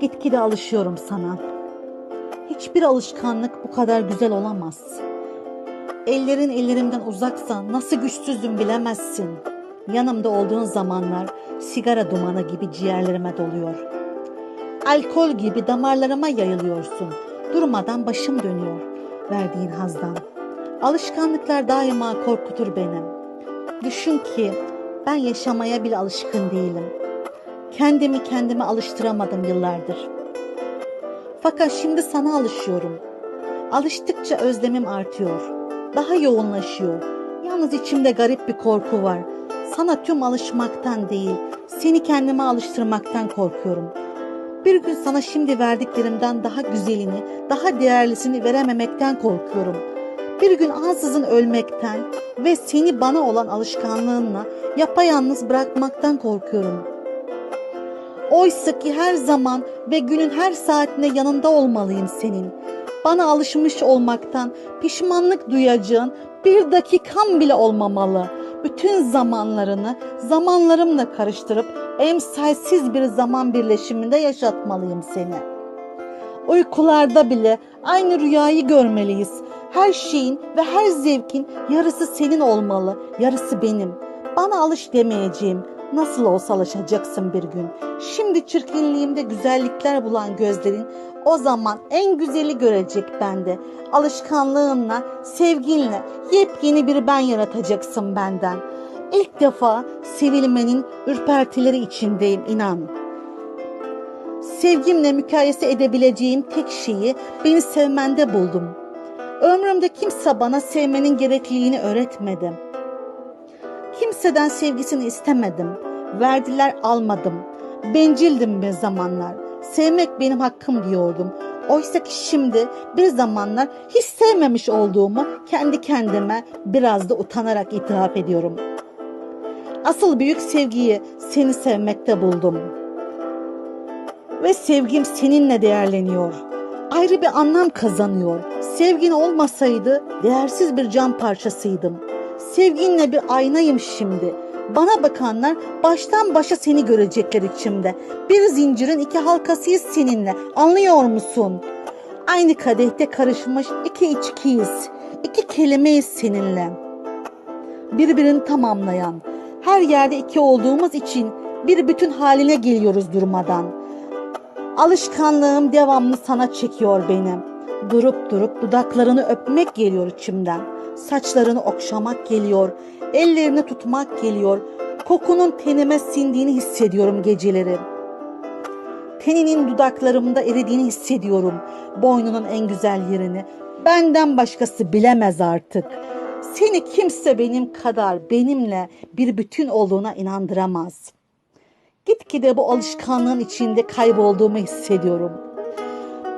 Gitgide alışıyorum sana. Hiçbir alışkanlık bu kadar güzel olamaz. Ellerin ellerimden uzaksa nasıl güçsüzüm bilemezsin. Yanımda olduğun zamanlar sigara dumanı gibi ciğerlerime doluyor. Alkol gibi damarlarıma yayılıyorsun. Durmadan başım dönüyor verdiğin hazdan. Alışkanlıklar daima korkutur beni. Düşün ki ben yaşamaya bile alışkın değilim. Kendimi kendime alıştıramadım yıllardır. Fakat şimdi sana alışıyorum. Alıştıkça özlemim artıyor. Daha yoğunlaşıyor. Yalnız içimde garip bir korku var. Sana tüm alışmaktan değil, seni kendime alıştırmaktan korkuyorum. Bir gün sana şimdi verdiklerimden daha güzelini, daha değerlisini verememekten korkuyorum. Bir gün ansızın ölmekten ve seni bana olan alışkanlığınla yapayalnız bırakmaktan korkuyorum.'' Oysa ki her zaman ve günün her saatinde yanında olmalıyım senin. Bana alışmış olmaktan pişmanlık duyacağın bir dakikam bile olmamalı. Bütün zamanlarını zamanlarımla karıştırıp emsalsiz bir zaman birleşiminde yaşatmalıyım seni. Uykularda bile aynı rüyayı görmeliyiz. Her şeyin ve her zevkin yarısı senin olmalı, yarısı benim. Bana alış demeyeceğim. Nasıl olsa alışacaksın bir gün. Şimdi çirkinliğimde güzellikler bulan gözlerin o zaman en güzeli görecek bende. Alışkanlığınla, sevginle yepyeni bir ben yaratacaksın benden. İlk defa sevilmenin ürpertileri içindeyim inan. Sevgimle mükayese edebileceğim tek şeyi beni sevmende buldum. Ömrümde kimse bana sevmenin gerekliliğini öğretmedi. Kimseden sevgisini istemedim. Verdiler almadım. Bencildim bir zamanlar. Sevmek benim hakkım diyordum. Oysa ki şimdi bir zamanlar hiç sevmemiş olduğumu kendi kendime biraz da utanarak itiraf ediyorum. Asıl büyük sevgiyi seni sevmekte buldum. Ve sevgim seninle değerleniyor. Ayrı bir anlam kazanıyor. Sevgin olmasaydı değersiz bir cam parçasıydım. Sevginle bir aynayım şimdi. Bana bakanlar baştan başa seni görecekler içimde. Bir zincirin iki halkasıyız seninle. Anlıyor musun? Aynı kadehte karışmış iki içkiyiz. İki kelimeyiz seninle. Birbirini tamamlayan. Her yerde iki olduğumuz için bir bütün haline geliyoruz durmadan. Alışkanlığım devamlı sana çekiyor beni. Durup durup dudaklarını öpmek geliyor içimden. Saçlarını okşamak geliyor. Ellerini tutmak geliyor. Kokunun tenime sindiğini hissediyorum geceleri. Teninin dudaklarımda eridiğini hissediyorum. Boynunun en güzel yerini. Benden başkası bilemez artık. Seni kimse benim kadar benimle bir bütün olduğuna inandıramaz. Gitgide bu alışkanlığın içinde kaybolduğumu hissediyorum.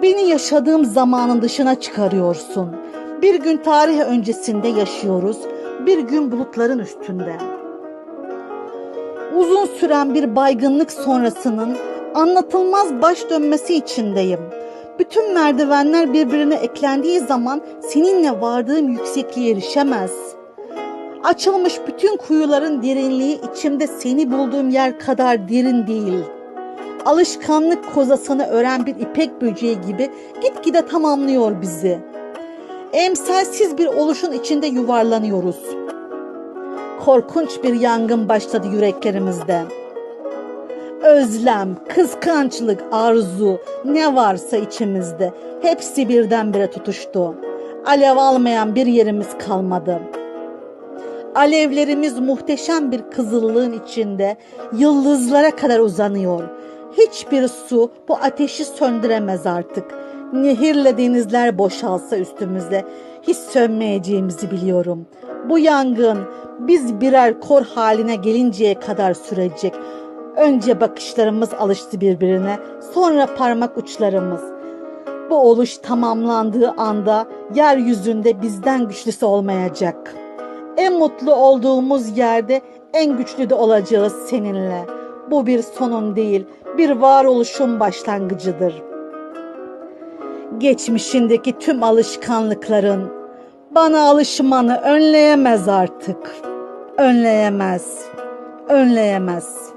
Beni yaşadığım zamanın dışına çıkarıyorsun. Bir gün tarih öncesinde yaşıyoruz, bir gün bulutların üstünde. Uzun süren bir baygınlık sonrasının anlatılmaz baş dönmesi içindeyim. Bütün merdivenler birbirine eklendiği zaman seninle vardığım yüksekliğe erişemez. Açılmış bütün kuyuların derinliği içimde seni bulduğum yer kadar derin değil. Alışkanlık kozasını ören bir ipek böceği gibi gitgide tamamlıyor bizi. Emsalsiz bir oluşun içinde yuvarlanıyoruz. Korkunç bir yangın başladı yüreklerimizde. Özlem, kıskançlık, arzu ne varsa içimizde hepsi birdenbire tutuştu. Alev almayan bir yerimiz kalmadı. Alevlerimiz muhteşem bir kızıllığın içinde yıldızlara kadar uzanıyor. Hiçbir su bu ateşi söndüremez artık. Nehirle denizler boşalsa üstümüze hiç sönmeyeceğimizi biliyorum. Bu yangın biz birer kor haline gelinceye kadar sürecek. Önce bakışlarımız alıştı birbirine, sonra parmak uçlarımız. Bu oluş tamamlandığı anda yeryüzünde bizden güçlüsü olmayacak. En mutlu olduğumuz yerde en güçlü de olacağız seninle. Bu bir sonun değil, bir varoluşun başlangıcıdır. Geçmişindeki tüm alışkanlıkların bana alışmanı önleyemez artık. Önleyemez. Önleyemez.